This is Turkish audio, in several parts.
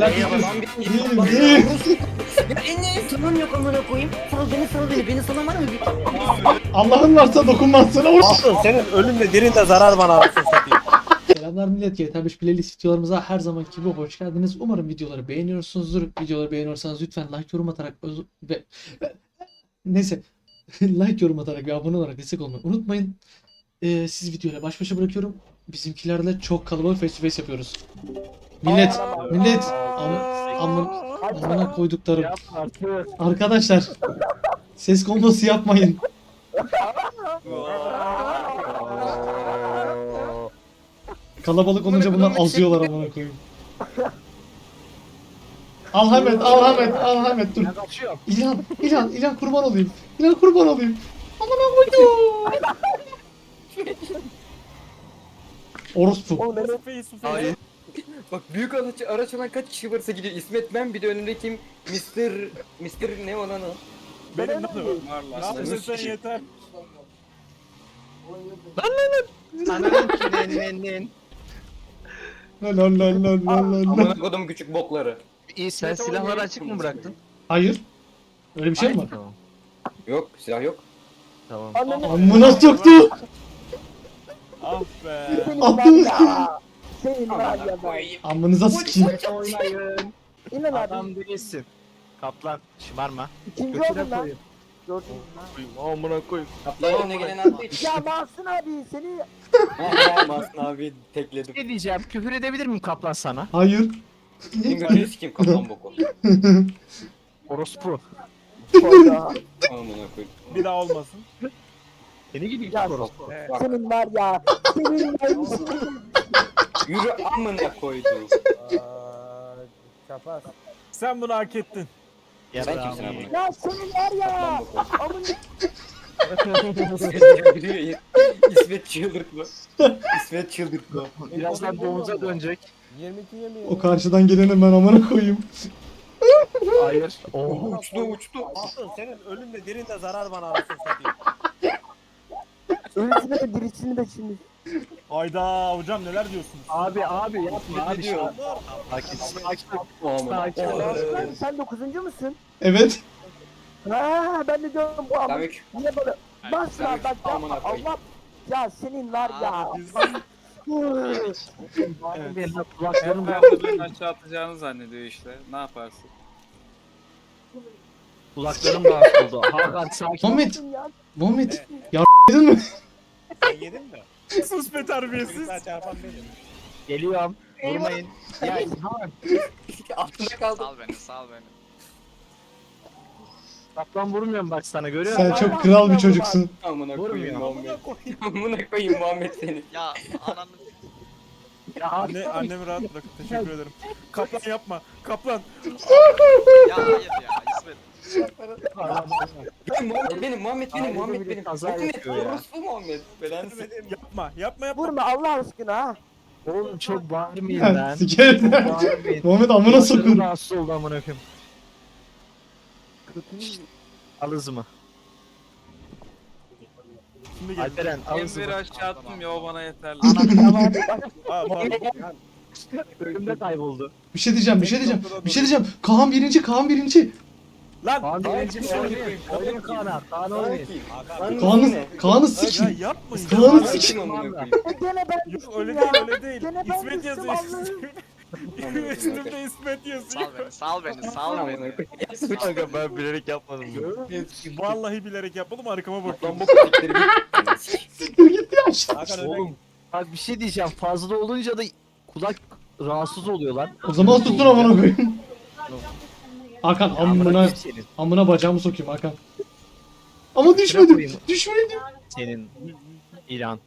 Değilim değilim. Ya Enes sınırım yok amına koyayım. Sal beni sal beni. Beni salamar mı? Allah'ın varsa dokunmazsın. Or- Asıl senin ölümle dirinde zarar bana anasını satayım. Selamlar millet GTA 5 playlist videolarımıza her zamanki gibi hoş geldiniz. Umarım videoları beğeniyorsunuzdur. Videoları beğeniyorsanız lütfen like yorum atarak öz- ve ve- neyse like yorum atarak ve abone olarak destek olmayı unutmayın. Ee, siz videoyla baş başa bırakıyorum. Bizimkilerle çok kalabalık face to face yapıyoruz. Millet, millet, am- amın, amına koyduklarım. Arkadaşlar, ses kombosu yapmayın. Kalabalık olunca bunlar azıyorlar amına koyayım. Al Hamet, al Hamet, al Hamet dur. İlan, İlan, İlan kurban olayım. İlan kurban olayım. Amına koydum. Orospu. Bak büyük araç, araç olan kaç kişi varsa gidiyor. İsmet ben bir de önümdeki Mr. Mr. ne o lan o? Benim de Ne yapıyorsun sen yeter. La la la la la la la. Amına kodum küçük bokları. İyi sen silahları açık mı bıraktın? Hayır. Öyle bir şey mi var? Tamam. Yok silah yok. Tamam. Amına soktu. Ah be. Attınız ki. Senin var ya ben. Amınıza. Oynayın. İnan abi. Adam değilsin. Kaplan şımarma. İkinci Götüne oldun lan. koyayım. Gördün. Koyayım. Amına koyayım. Kaplan önüne gelen attığı için. Ya Mahsun abi seni Mahsun abi tekledim. Ne diyeceğim? Küfür edebilir miyim kaplan sana? Hayır. Senin götünü sikeyim kaplan boku. Orospu. Amına koyayım. Bir daha olmasın. Seni gibi Ya orospu. Bak senin var ya. Senin var ya. yürü amına koydum. Sen bunu hak ettin. Sen kimsin amına? Ya senin var ya. Kaplan boku. Amın İsmet çıldırtma. İsmet çıldırtma. Birazdan domuza dönecek. O karşıdan geleni ben amına koyayım. Hayır. Oh. Uçtu uçtu. Asıl senin ölümle dirinde zarar bana anasını satayım. ölüsünü de dirisini de şimdi. Hayda hocam neler diyorsunuz? Abi abi yapma abi. diyor? Sakin sakin. Amına Sakin ol. koyayım. Sen dokuzuncu musun? Evet. Ha ben de diyorum bu amın. Demek Niye böyle? Bas lan bak Amına yapma koyayım. Allah. Ya senin var ya. Benim kulaklarım Beni aşağı atacağını zannediyor işte. Ne yaparsın? kulaklarım rahatsız oldu. Hakan sakin. Muhammed, Ya. Muhammed. Yardın mı? Sen yedin mi? Sus be terbiyesiz. Sen çarpan benim. Geliyorum. Vurmayın. Ya İlhan. altında kaldı. Sal beni, sal beni. Kaplan vurmuyorum bak sana görüyor Sen musun? çok kral bir çocuksun. Amına koyayım. Muhammed. Amına koyayım Muhammed seni. Ya ananı Ya abi. Anne, annemi rahat bırakın. Teşekkür ederim. Kaplan yapma. Kaplan. ya hayır ya. Benim Muhammed benim Muhammed benim Muhammed benim. ya. orospu Muhammed. Belanı Yapma. Yapma yapma. Vurma Allah aşkına ha. Oğlum çok bağırmayın lan. Sikerim. Muhammed amına sokun. rahatsız oldu amına koyayım. Al hızımı. Şimdi. Alperen al Emre'yi hızımı. aşağı attım ya o bana yeterli. Önümde kayboldu. Bir şey diyeceğim, bir şey diyeceğim. Bir şey diyeceğim. Kaan birinci, Kaan birinci. Lan. Kaan birinci mi oynayayım? Oynayayım Kaan'a. Kaan oynayayım. Kaan'ı? Kaan'ı Ya yapmayın. Kaan'ı koyayım? Gene ben Yok öyle ya. değil öyle değil. Gene ben İsmet düştüm yazıyor. Allah'ım. Üstümde İsmet yazıyor. Sal beni, sal beni, sal beni. Ben bilerek yapmadım. Vallahi bilerek yapmadım arkama Lan bakıyorum. Siktir git ya aşağı. Hakan önden Oğlum bak bir şey diyeceğim. Fazla olunca da kulak rahatsız oluyor lan. O zaman tutun amına koyayım. Hakan amına, Amına senin. amına bacağımı sokayım Hakan. Ama düşmedim. koyayım. Düşmedim. Senin İran.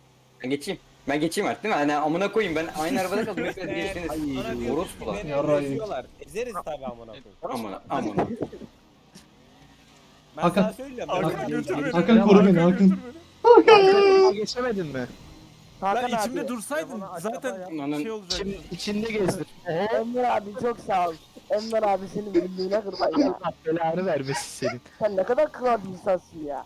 Ben geçeyim. Ben geçeyim artık değil mi? Hani amına koyayım ben aynı arabada kaldım. Hepiniz geçtiniz. Orospular. Yarrayım. Ezeriz tabi amına koyayım. Amına amına. Ben Hakan. sana. Hakan götür beni. Hakan koru beni Hakan. beni. Hakan'a geçemedin mi? Hakan Lan içimde abi. dursaydın zaten Lan şey olacak. Şimdi içinde gezdir. Enver abi çok sağ ol. Enver abi senin birliğine kurban ya. Allah belanı vermesin senin. Sen ne kadar kral bir insansın ya.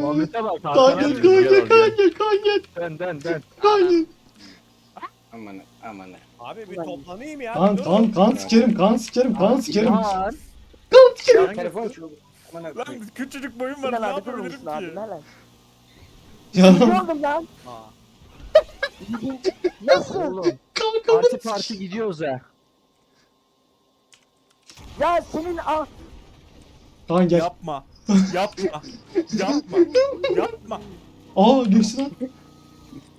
Muhammed'e bak. Diyor, Kaan gel, gel, Kaan gel, Kaan gel, Dön dön dön. Gel. Aman aman. Abi bir toplanayım ya. Kan bir kan durun. kan sikerim kan sikerim kan sikerim. Lan. Kan sikerim. Ya telefon şu. Aman Lan küçücük boyum var Sinan ne abi durur yapabilirim musun abi? ki? Ne lan? Ya Ne oldum lan? Nasıl? Oğlum kanka parti parti gidiyoruz ha. Ya senin ah Kan gel. Yapma. Yapma. Yapma. Yapma. Aa geçti lan.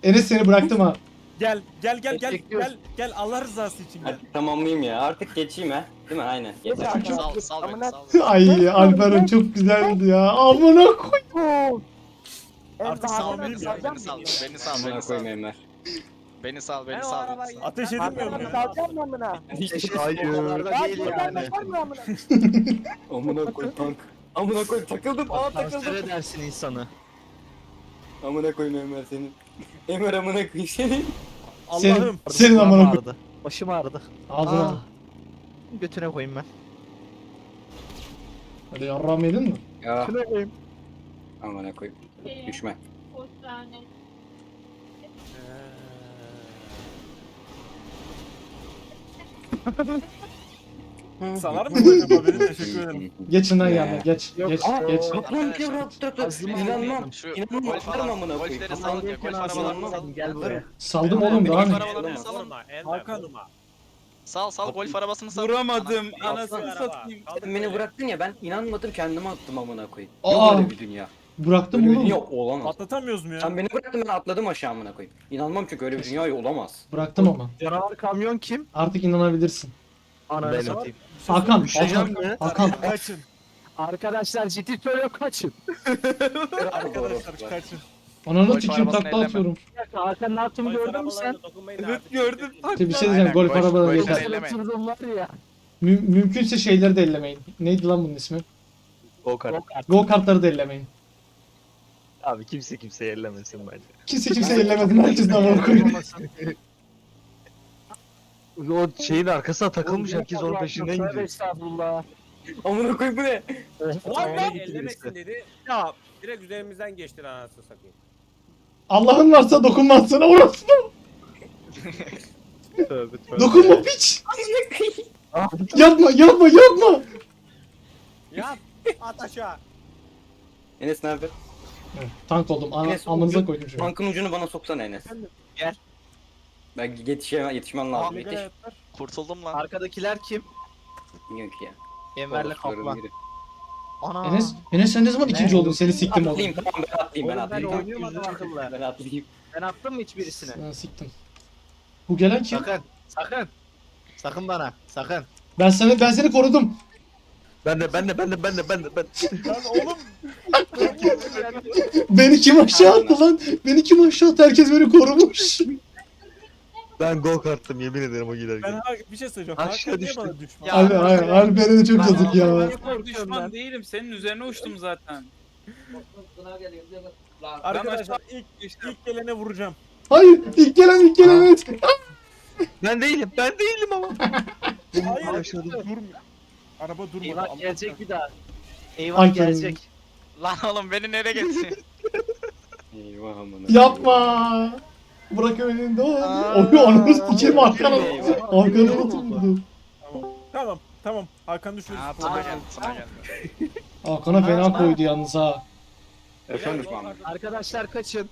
Enes seni bıraktım ha. Gel gel gel gel gel gel Allah rızası için gel. Tamamlayayım ya. Artık geçeyim ha. Değil mi? Aynen. Yeter Yeter. artık. Sal sal beni Amına- sal. beni. Ay Alperen çok güzeldi ya. Amına koy. bu. Artık ya. salacak Beni sal mısın? beni sal Amına beni sal. koyayım Enver. Beni sal beni sal. beni sal. Ateş edilmiyor mu? salacak mı amına? Hayır. Ya buradan bakar mı amına? Amına koy tank. Amına koy takıldım. Aa Kanser takıldım. edersin insanı. Amına koyayım Enver senin. Enver amına koyayım seni. Allah'ım. Senin Kulağım amına koy. ağrıdı. Başım ağrıdı. Ağzına. Aa. Götüne koyayım ben. Hadi yarram yedin mi? Ya Götüne koyayım. amına koyayım. Düşme. Salar mısın acaba beni? Teşekkür ederim. Geçin lan Ya. yanına geç. Yok. Geç Aa, geç. kaplan kevrattı. Azim İnanmam. Şu İnanmam. golf Atarım amına koyayım. golfleri Aman sal diye golf arabalarını sal. Gel buraya. Saldım oğlum daha Golf ne? arabalarını salın. Hakan. Sal sal golf arabasını sal. Vuramadım. Ana- Anasını Ana- satayım. Sen beni bıraktın ya ben inanmadım kendime attım amına koyayım. Aa. Yok öyle bir dünya. Bıraktım Böyle bir dünya olamaz. Atlatamıyoruz mu ya? Sen beni bıraktın ben atladım aşağı amına koyayım. İnanmam çünkü öyle bir dünya olamaz. Bıraktım ama. Canavar kamyon kim? Artık inanabilirsin. Ananı satayım. Hakan, Düşeceğim Hakan? Hakan. Kaçın. Arkadaşlar ciddi söylüyorum kaçın. Arkadaşlar kaçın. Ananı sikeyim takla atıyorum. Hakan ne yaptığımı gördün mü sen? Evet gördüm. İşte bir şey diyeceğim golf arabaları yeter. Nasıl oturdum var ya. Mü- mümkünse şeyleri de ellemeyin. Neydi lan bunun ismi? Go-kart. Go kartları da ellemeyin. Abi kimse kimseyi ellemesin bence. Kimse kimse ellemesin. Herkes amına koyayım. O şeyin arkasına takılmış herkes onun peşinden Tövbe gidiyor. estağfurullah. Amına koyayım bu ne? Lan lan ellemesin dedi. Ya direkt üzerimizden geçti lan anasını satayım. Allah'ın varsa dokunmazsana orası. Tövbe tövbe. Dokunma piç. yapma yapma yapma. Ya at aşağı. Enes nerede? Evet, tank oldum. Ana, Enes, amınıza ucu- koydum şimdi. Tankın ucunu bana soksana Enes. Gel. Ben yetişemem, yetişmem lazım. Legal Yetiş. Kurtuldum lan. Arkadakiler kim? Yok ya. Enver'le Orospuların kaplan. biri. Ana. Enes, Enes sen ne zaman ikinci oldun? Seni siktim oğlum. Atlayayım tamam ben atlayayım ben Oğlum ben atlayayım. oynuyorum adam akıllı. Ben atlayayım. Ben attım mı hiçbirisine? Ben siktim. Bu gelen kim? Sakın. Sakın. Sakın bana. Sakın. Ben seni ben seni korudum. Ben de ben de ben de ben de ben de ben. Lan oğlum. Beni kim aşağı attı lan? Beni kim aşağı attı? Herkes beni korumuş. Ben go karttım yemin ederim o Ben giderken. ha- bir şey söyleyeceğim. Aşağı Hakan niye düştüm. bana düşman? Ya, Abi abi Alperen'e çok Ben- yazık ya. Ben- Düşman değilim. Senin üzerine uçtum zaten. Arkadaşlar ilk, ilk gelene vuracağım. Hayır ilk gelen ilk gelen evet. Ben değilim ben değilim ama. Hayır. Aşağıda. Durmuyor. Araba durmadı. Eyvah Ama- gelecek bir daha. Eyvah Ay, gelecek. Lan oğlum beni nereye geçsin? Eyvah amına. Yapma. Bırak önünde o. Oyu ananı sikeyim arkana. Arkana oturdu. Tamam. Tamam. Hakan düşürüz. Ha sana geldi sana geldi. Hakan'a fena koydu yalnız ha. Efendim. Arkadaşlar kaçın.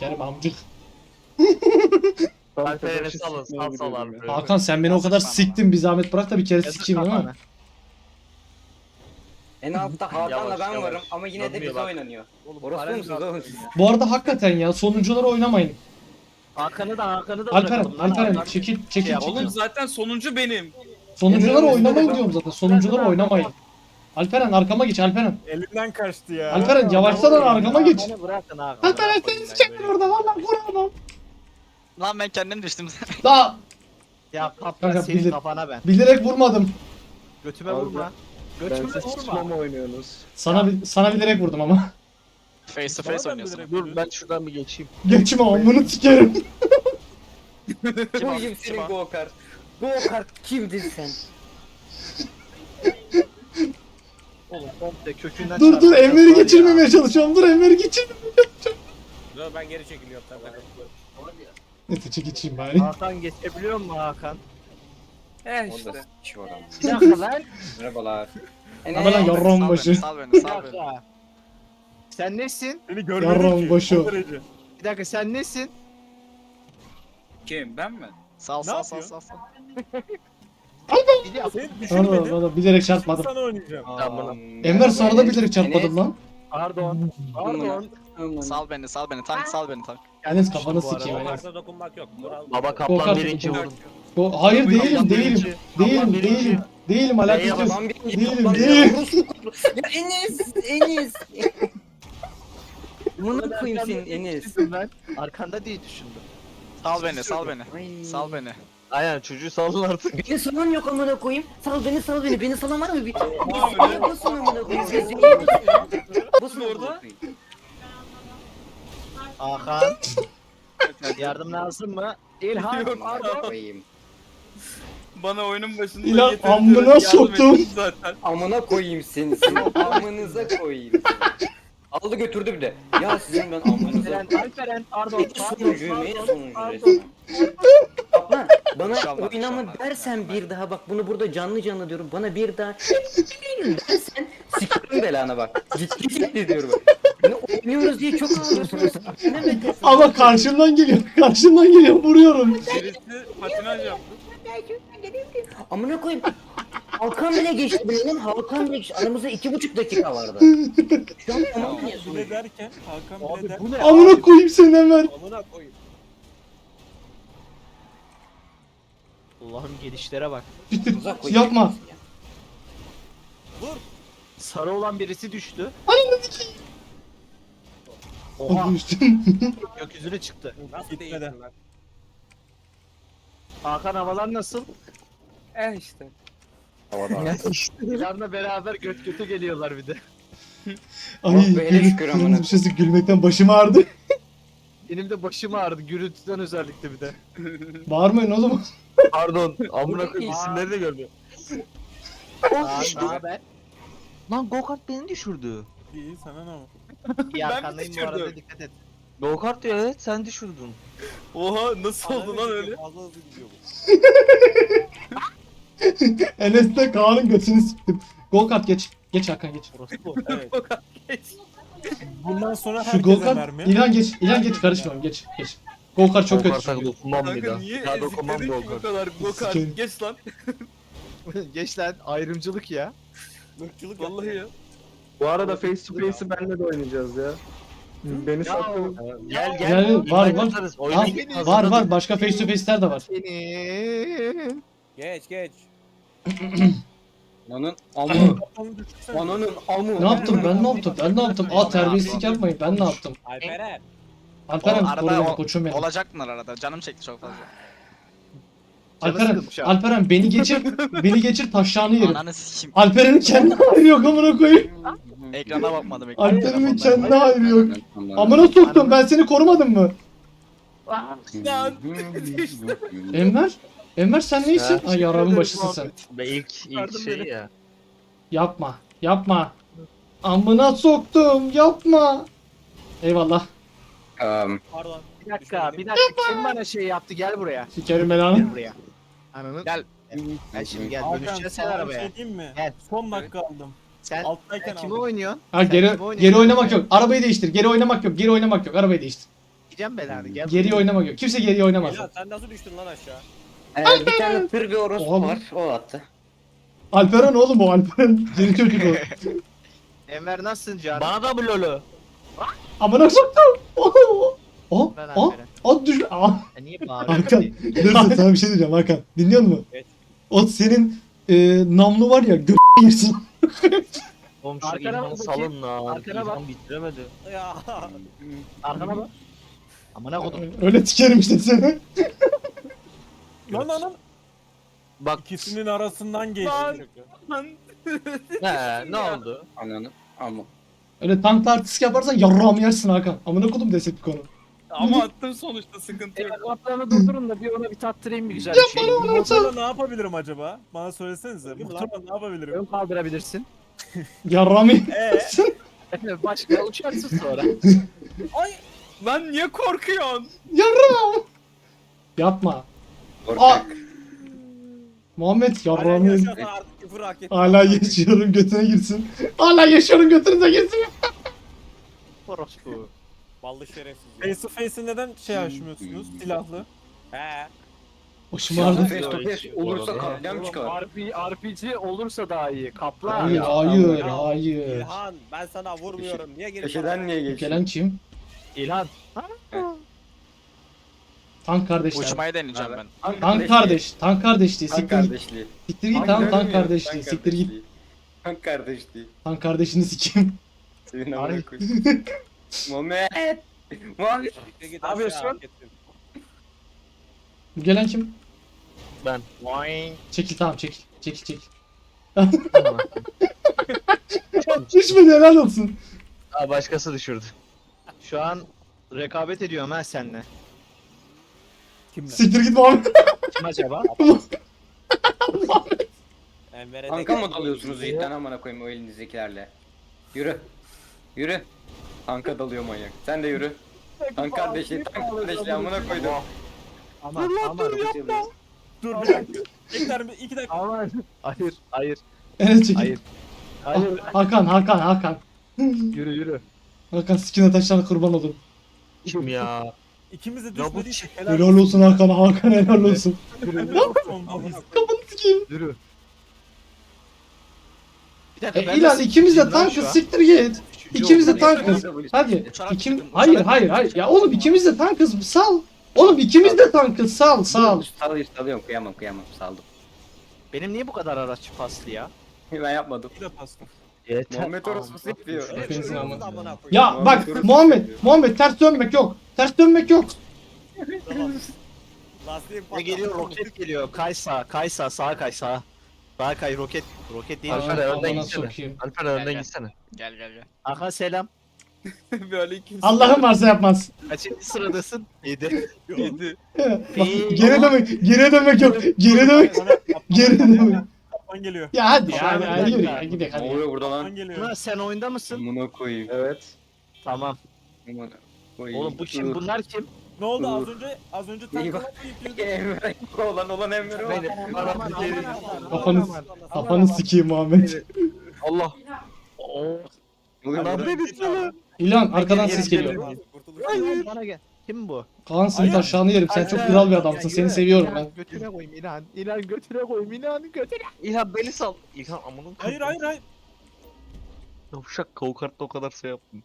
Kerem amcık. Alperen'e salın sal sal abi. Hakan sen beni o kadar siktin bir zahmet bırak da bir kere Yazık sikeyim değil mi? En altta Hakan'la Yavaş, ben yavaş. varım ama yine de Dönüyor bize bak. oynanıyor. Oğlum, Orospu musunuz oğlum? Bu arada hakikaten ya sonunculara oynamayın. Hakan'ı da Hakan'ı da Alperen, bırakalım lan. Alperen çekil çekil Ya çekil. Oğlum zaten sonuncu benim. Sonunculara oynamayın diyorum zaten. Sonunculara oynamayın. Alperen arkama geç Alperen. Elimden kaçtı ya. Alperen yavaştan arkama geç. Bırakın Hakan. Alperen seni sikecekler orada valla vuramam. Lan ben kendim düştüm. Daha Ya patla Kanka, senin bilir- kafana ben. bilerek vurmadım. Götüme vurma. Götüme vurma. oynuyorsunuz? Sana bi- sana bilerek vurdum ama. face to Bana face oynuyorsun. bilerek Dur ben şuradan bir geçeyim. Geçme amını sikerim. Kim o? Bugün Kim senin o? go kart. Go kart kimdin sen? Oğlum komple kökünden Dur dur çarpacağız var Enver'i ya. geçirmemeye çalışıyorum. Dur Enver'i geçir. Dur ben geri çekiliyorum. Tamam. Neyse çek içeyim bari. Hakan geçebiliyor mu Hakan? Orada Eh işte. iş var ama. Bir dakika lan. Merhabalar. Ama lan yarram Sal başı. beni, sal beni, Bir sal beni. dakika. Sen nesin? Seni görmedim Yarram ki. başı. o derece. Bir dakika sen nesin? Kim ben mi? Sal Ne sal sal sal. sal. Bir dakika. Seni Valla düşünmedim. valla bilerek çarpmadım. sana oynayacağım. Tamam. Enver sana da bilerek çarpmadım lan. Pardon. Pardon. Sal beni, sal beni. Tank sal beni tank. Enes kafanı sikeyim. Karta dokunmak yok. Mural. Baba Go-kart kaplan birinci. Bu- Hayır değilim Kaplan değilim. birinci. Değilim Kaplan birinci. değilim. Değilim alakası yok. Kaplan birinci, Değilim, kaplan değilim. Ya Enes, Enes. Bunu koyayım senin Enes. Ben arkanda diye düşündüm. Sal beni, sal beni. Ay. Sal beni. Aynen çocuğu salın artık. Beni salan yok amına koyayım. Sal beni sal beni. Beni salan var mı? Bir, bir basın amına koyayım. İyi basın. Basın orada. Hakan. Yardım lazım mı? İlhan. Yok. Koyayım. Bana oyunun başında İlan amına yardım soktum. ettim Zaten. Amına koyayım seni. Sizin amınıza koyayım. Aldı götürdü bir de. Ya sizin ben amınıza Alperen, Alperen pardon. En Pardon. sonuncu Pardon. resmen. Bana İnşallah, oynama inşallah. dersen bir daha bak bunu burada canlı canlı diyorum bana bir daha dersen sikerim belanı bak ciddi ciddi diyorum oynuyoruz diye çok ağlıyorsunuz ne Ama karşımdan geliyor. Karşımdan geliyor. Vuruyorum. Birisi patinaj yaptı. amına koyayım Halkan bile geçti benim Halkan bile geçti aramızda iki buçuk dakika vardı şu an tamam mı Bu ne derken Hakan bile der. bu ne? Amına koyayım seni Enver. Amına koyayım. Allah'ım gelişlere bak. Bitir. Uzak koyayım. Yapma. Sarı olan birisi düştü. Ananı sikeyim. Oha Düştüm. gökyüzüne çıktı. Nasıl Gitmeden. Hakan havalar nasıl? Eh işte. İlhan'la beraber göt götü geliyorlar bir de. Ay Oh be, hele gülü- şükür amına kırmızı bir şeysi gülmekten başım ağrıdı. Benim de başım ağrıdı gürültüden özellikle bir de. Bağırmayın oğlum. Pardon. Amına koyayım isimleri de görmüyor. Aa, ne haber? Lan go kart beni düşürdü. İyi sana ne oldu? İyi Ben mi arkandayım bu arada düşürdüm? dikkat et. Go kart diyor evet sen düşürdün. Oha nasıl oldu lan öyle? Fazla hızlı gidiyor bu. Enes'le Kaan'ın götünü siktim. Go kart geç. Geç Hakan geç. Orası bu. Evet. Geç. Bundan sonra Şu herkese go kart. mermi. İlhan geç. İlhan geç karışmıyorum geç. Geç. Go kart çok kötü. kart'a dokunmam bir Kanka daha. niye daha dokunmam ezikledin ki bu kart. kadar go kart? Sikerim. Geç lan. Geç lan ayrımcılık ya. Irkçılık Vallahi ya. Bu arada face to face'i benle de oynayacağız ya. Beni sattın. Gel gel. Yani var var. oyuna var var başka face to face'ler de var. Senin. Geç geç. Ananın amı ananın amı Ne yaptım ben ne yaptım ben ne yaptım? Aa terbiyesizlik yapmayın ben ne yaptım? Alperen. Alperen O arada koru beni o- koçum benim. Olacaklar arada. Canım çekti çok fazla. Alperen, sıkılmış. Alperen beni geçir, beni geçir taşağını yerim. Ananı. Alperen'in kendi hayrı yok amına koyayım. Ekrana bakmadım. ekrana. Alperen'in Telefonda. kendi hayrı yok. Amına soktum ben seni korumadım mı? Lan. Enver? Enver sen neysin? Ay yaramın başısın sen. Ve ilk ilk Yardım şey beni. ya. Yapma, yapma. Amına soktum, yapma. Eyvallah. Um, Pardon. Bir dakika bir dakika kim bana şey yaptı gel buraya. Sikerim belanı. Gel buraya. Ananı. Gel. Gel şimdi gel Hakan dönüşeceğiz sen sana bir arabaya. şey diyeyim mi? Gel. Son dakika aldım. Sen, Alttayken aldım. oynuyorsun? Ha Sen geri kim oynuyorsun? geri oynamak yok. Arabayı değiştir. Geri oynamak yok. Geri oynamak yok. Arabayı değiştir. Gideceğim belanı gel. Geri oynamak yok. Kimse geri oynamaz. Ela sen nasıl düştün lan aşağı? Ee, bir tane tır bir orospu Oğlum. var. O attı. Alperen oğlum o Alperen. Yeni çocuk o. Enver nasılsın canım? Bana da bu lolo. Amına soktum. Oh, Ben Alperen. oh düş. Ah. Ya niye Hakan. bağırıyorsun? Dur sana bir şey diyeceğim Hakan. Dinliyor musun? Evet. O senin e, namlu var ya gö yersin. Oğlum şu Arkana bak bakayım. salın lan. Arkana bak. İlhan bitiremedi. Ya. Arkana bak. Amına kodum. Öyle tikerim işte seni. Lan lan Bak İkisinin arasından geçti. Lan. çünkü. Lan. he ne oldu? Ananın amı. Öyle tank artistik yaparsan yarrağımı yersin Hakan. Amına kodum desek konu. Ama attım sonuçta sıkıntı yok. Kaptanı durdurun da bir ona bir tattırayım bir güzel bir şey. Motorla ne yapabilirim acaba? Bana söylesenize. Motorla ne yapabilirim? Ön kaldırabilirsin. Yarrağımı Eee? Başka uçarsın sonra. Lan niye korkuyorsun? Yarrağım. Yapma. Korkak. Aa! Muhammed Hala yarrağımı yaşıyorsan artık küfür hak ettin. Hala yaşıyorum götüne girsin. Hala yaşıyorum götünüze girsin. Orospu. Ballı şerefsiz. Face to face'i neden şey açmıyorsunuz? Silahlı. He. Başım Face ağrıdı. to face olursa katliam çıkar. RP, RPG olursa daha iyi. Kaplan. Hayır hayır Ya, hayır. İlhan ben sana vurmuyorum. Niye gelip Köşeden niye geçiyorsun? Gelen kim? İlhan. Tank kardeşler. Uçmayı deneyeceğim ben. Tank kardeş. Tank kardeşliği. Tank Siktir git. kardeşliği. Siktir git tamam tank kardeşliği. Siktir git. Tank kardeşliği. Tank kardeşini sikeyim. Senin amına koyayım. Muhammed. Muhammed. Ne yapıyorsun? gelen kim? Ben. Boing. Çekil tamam çekil. Çekil çekil. Düşmedi helal olsun. Aa, başkası düşürdü. Şu an rekabet ediyorum ha seninle. Kimle? Siktir git Muhammed. Kim acaba? Enver'e de Tanka mı dalıyorsunuz Yiğit'ten amına koyayım o elinizdekilerle? Yürü. Yürü. Tanka dalıyor manyak. Sen de yürü. Tank kardeşliği, tank kardeşliği amına koydum. Aman aman. Dur bir dakika. Bekler mi? İki dakika. Aman. Hayır hayır Evet çekil. hayır. Hayır. Hakan Hakan Hakan. Yürü yürü. Hakan sikine taşlarına kurban olurum. Kim ya? İkimiz de düşmediysek helal Helal olsun Hakan Hakan helal olsun. Kafanı sikeyim. Yürü. Bir E, dakika ben İlan ikimiz de an. siktir git. İkimiz de tankız. Hadi. İkim... Hayır hayır hayır. Ya oğlum ikimiz de tankız. Sal. Oğlum ikimiz de tankız. Sal sal. Salıyor, salıyorum. Kıyamam, kıyamam. Saldım. Benim niye bu kadar araç paslı ya? Ben yapmadım. Bir de pasta. Yeter. Muhammed yapıyor. Ama. Amına koyayım. Ya bak orası Muhammed. yapıyor. Muhammed ters dönmek yok. Ters dönmek yok. Ne patladı. geliyor roket geliyor. Kay sağa, kay sağa, sağa kay sağa. Sağa kay roket. Roket değil. Alper, Aa, önden gitsene. sokayım. Alper önden Gel, gel. gitsene. Gel gel gel. Hakan selam. Böyle ikimiz. Allah'ın varsa yapmaz. Kaçıncı sıradasın? 7. Yedi. Bak, geri dönmek, geri dönmek yok. Geri dönmek, geri dönmek. Kaplan geliyor. Ya hadi ya, hadi yürü dakika. ya, gidelim Ne hadi. oluyor burada lan? geliyor. Ulan sen oyunda mısın? Amına koyayım. Evet. Tamam. Amına koyayım. Oğlum bu kim? Dur. Bunlar kim? Ne oldu az önce? Az önce? Emre olan olan Emre olan. Kafanı, kafanı sikeyim Muhammed. Allah. Lan beni sana. İlan arkadan ses geliyor. Hayır. Bana gel. Kim bu? Kaan senin taşağını yerim. Sen çok kral bir adamsın. Seni seviyorum ben. Götüne koyayım İlhan. İlhan götüne koyayım İlhan götüne. İlhan beni sal. İlhan amına Hayır hayır hayır. Yavşak kokartta o kadar şey yaptın.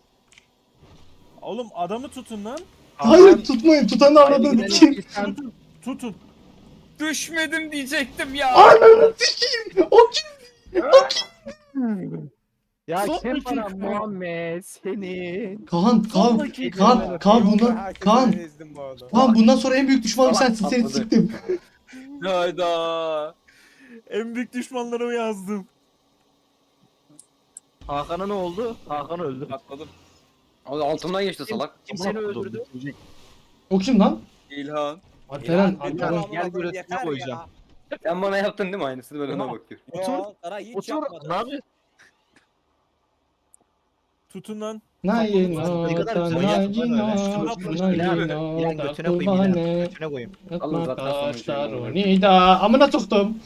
Oğlum adamı tutun lan. Hayır tutmayın. Tutanı avradın. Kim? Tutun. Tutun. Düşmedim diyecektim ya. Ananı sikeyim. O kim? Ya Son kim bana dakika. Muhammed seni? Kaan, Kaan, Kaan, Kaan bundan, Kaan. Kaan bundan sonra en büyük düşmanım Salak sensin. Seni patladı. siktim. Hayda. En büyük düşmanlarımı yazdım. Hakan'a ne oldu? Hakan öldü. Atladım. Da altından geçti salak. Kim seni öldürdü? O kim lan? İlhan. Alperen, Alperen. göğsüne yeter koyacağım. ya. Sen bana yaptın değil mi aynısını ben ona bakıyorum. Otur, Otur. Ne yapıyorsun? Tutun lan. Nayin Ne kadar ota, güzel nayin İlhan, nayin koyayım. Alın Atma taşlar şey olur. nida. Amına soktum.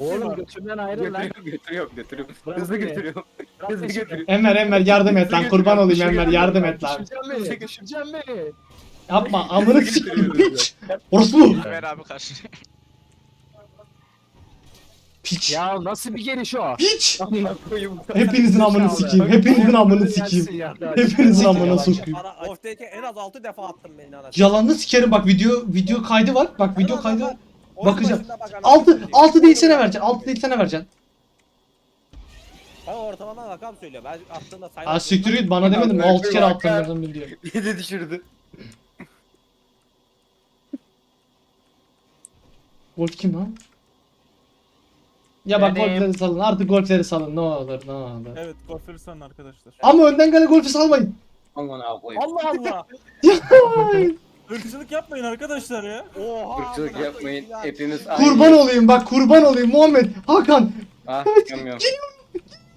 Oğlum götümden ayrıl lan. Götürüyorum götürüyorum götürüyorum. Bırak Hızlı beni. götürüyorum. Bırak Hızlı peşimi. götürüyorum. Enver Enver yardım et lan kurban olayım Enver yardım et lan. Düşüreceğim beni. Düşüreceğim beni. Yapma amını sikeyim piç. Orospu. Ver abi karşı. Piç. Ya nasıl bir geliş o? Piç. Amına koyayım. Hepinizin amını sikeyim. Hepinizin amını sikeyim. Hepinizin amına sokayım. Bana en az 6 defa attın beni anasını. Yalanını sikerim bak video video kaydı var. Bak video kaydı var. Bakacağım. başında bak anasını 6 satayım. 6 değil sana vereceksin. 6 değil sana vereceksin. Ben ortalama rakam söylüyorum. Ben attığımda sayı. Aa siktir git bana demedim mi? 6 kere attım nereden biliyor. Yedi düşürdü. Golf kim lan? Ya bak Benim. golfleri salın. Artık golfleri salın. Ne olur ne olur. Evet golferi sanın arkadaşlar. Ama önden gelen golfü salmayın. Aman abi koyayım. Allah Allah. Irkçılık yapmayın arkadaşlar ya. Oha. Irkçılık yapmayın. Hepiniz aynı. kurban olayım bak kurban olayım Muhammed. Hakan. Ah çıkamıyorum.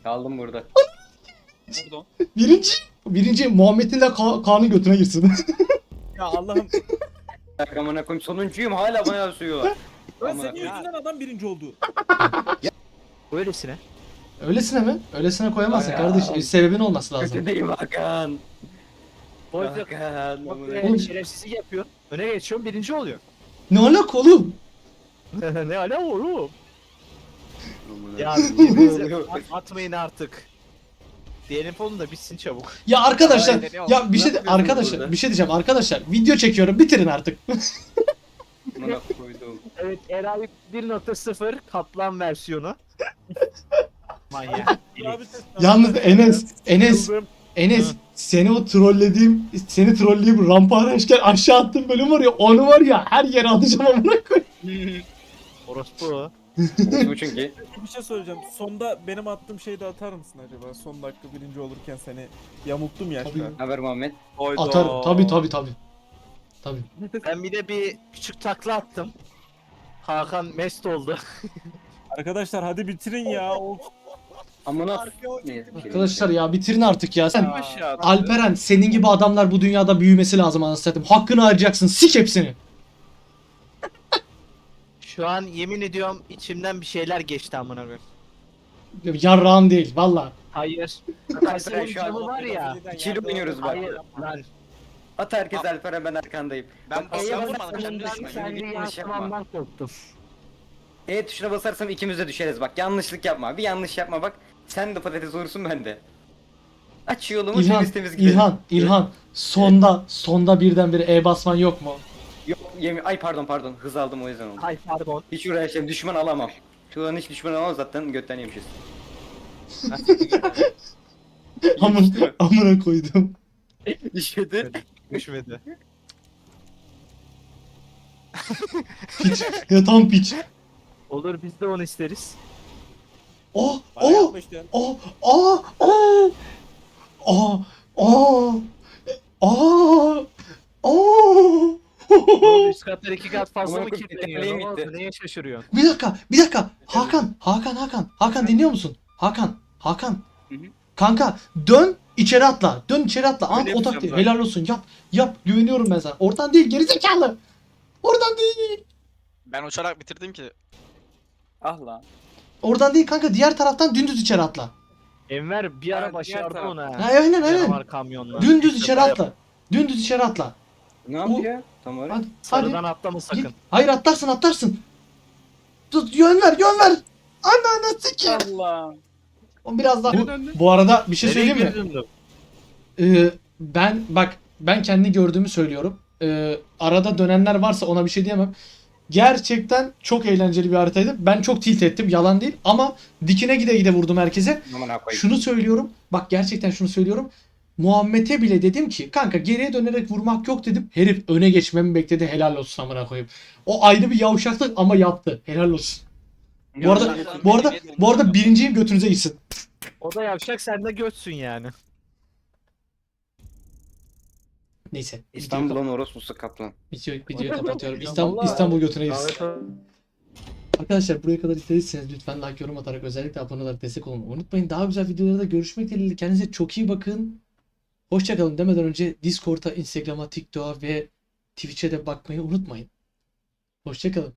Kaldım burada. Pardon. Birinci. Birinci Muhammed'in de Ka- Kaan'ın götüne girsin. Ya Allah'ım. Amına koyayım sonuncuyum hala bana yazıyorlar. Ben senin yüzünden adam birinci oldu. Öylesine. Öylesine mi? Öylesine koyamazsın Ya. kardeş. Bir sebebin olması lazım. Kötüdeyim Hakan. Boy amına Oğlum. Şerefsizlik yapıyor. Öne geçiyorum birinci oluyor. Ne alaka oğlum? ne ala oğlum? Ya Ne birbirinize at- atmayın artık. Diyelim onu da bitsin çabuk. Ya arkadaşlar Aynen, ne ya bir şey yapıyorsunuz arkadaşlar burada? bir şey diyeceğim arkadaşlar video çekiyorum bitirin artık. Amına koydum. Evet Eray 1.0 kaplan versiyonu. Manyak. Yalnız Enes Enes Enes seni o trollediğim seni trolleyip rampa araçken aşağı attığım bölüm var ya onu var ya her yere atacağım amına koyayım. Orospu. Bu çünkü. Bir şey söyleyeceğim. Sonda benim attığım şeyi de atar mısın acaba? Son dakika birinci olurken seni yamulttum ya. Tabii. Haber Muhammed. Atarım tabi tabi tabi. Tabi. Ben bir de bir küçük takla attım. Hakan mest oldu. Arkadaşlar hadi bitirin ya. Of. Amına? Arkadaşlar ya bitirin artık ya. Sen Aşağı. Alperen senin gibi adamlar bu dünyada büyümesi lazım anasını satayım. Hakkını arayacaksın. Sik hepsini. Şu an yemin ediyorum içimden bir şeyler geçti amına koyayım. Yarrağın değil valla. Hayır. Alperen Kasenin şu an camı var ya. İkili oynuyoruz bak. Hayır lan. At herkes Alper'e ben arkandayım. Ben Bak, E'ye vurmadım basarsan düşme. sen bir yanlış yapma. yansımamdan korktum. E tuşuna basarsam ikimiz de düşeriz bak. Yanlışlık yapma. Bir yanlış yapma bak. Sen de patates olursun ben de. Aç yolumu İlhan, temiz temiz gidelim. İlhan, İlhan. Sonda, sonda birdenbire E basman yok mu? Yok yemin ay pardon pardon hız aldım o yüzden oldu. Ay pardon. Hiç uğraşacağım düşman alamam. Şu an hiç düşman alamam zaten götten yemişiz. Amın, amına koydum. Düşmedi. Düşmedi. Piç. Ya tam piç. Olur biz de onu isteriz. Oh, Bana oh, yapmıştın. oh, oh, oh. Oh, oh. Oh. Oh. Oğlum üst katlar iki kat fazla Amına mı koyayım, kirleniyor? Ne oldu? gitti. Neye şaşırıyorsun? Bir dakika, bir dakika. Hakan, Hakan, Hakan. Hakan dinliyor musun? Hakan, Hakan. Hı hı. Kanka dön içeri atla. Dön içeri atla. Ant Öyle otak yapacağım değil. zaten. Helal olsun. Yap. Yap. Güveniyorum ben sana. Oradan değil geri zekalı. Oradan değil. Ben uçarak bitirdim ki. Ah lan. Oradan değil kanka. Diğer taraftan dümdüz içeri atla. Enver bir ara Evet, diğer başardı taraf. onu ha. Aynen aynen. Canavar kamyonla. Dümdüz içeri atla. Dümdüz içeri atla. Ne yapıyor? Tam olarak. Hadi. Sarıdan Hadi. atlama Git. sakın. Hayır atlarsın atlarsın. Tut yön ver yön ver. Ananı sikeyim. Allah. O biraz daha. Bu, bu arada bir şey söyleyeyim mi? Ee, ben bak ben kendi gördüğümü söylüyorum. Ee, arada dönenler varsa ona bir şey diyemem. Gerçekten çok eğlenceli bir haritaydı. Ben çok tilt ettim yalan değil ama dikine gide gide vurdum herkese. Şunu söylüyorum. Bak gerçekten şunu söylüyorum. Muhammed'e bile dedim ki kanka geriye dönerek vurmak yok dedim. Herif öne geçmemi bekledi. Helal olsun amına koyayım. O ayrı bir yavşaklık ama yaptı. Helal olsun. Bu arada bu arada bu arada birinciyim götünüze gitsin. O da yapacak sen de götsün yani. Neyse. İstanbul'un orospusu kaplan. videoyu, videoyu kapatıyorum. İstanbul, İstanbul götüne. Arkadaşlar buraya kadar izlediyseniz lütfen like yorum atarak özellikle abone olarak destek olmayı unutmayın. Daha güzel videolarda görüşmek dileğiyle. Kendinize çok iyi bakın. Hoşçakalın demeden önce Discord'a, Instagram'a, TikTok'a ve Twitch'e de bakmayı unutmayın. Hoşçakalın.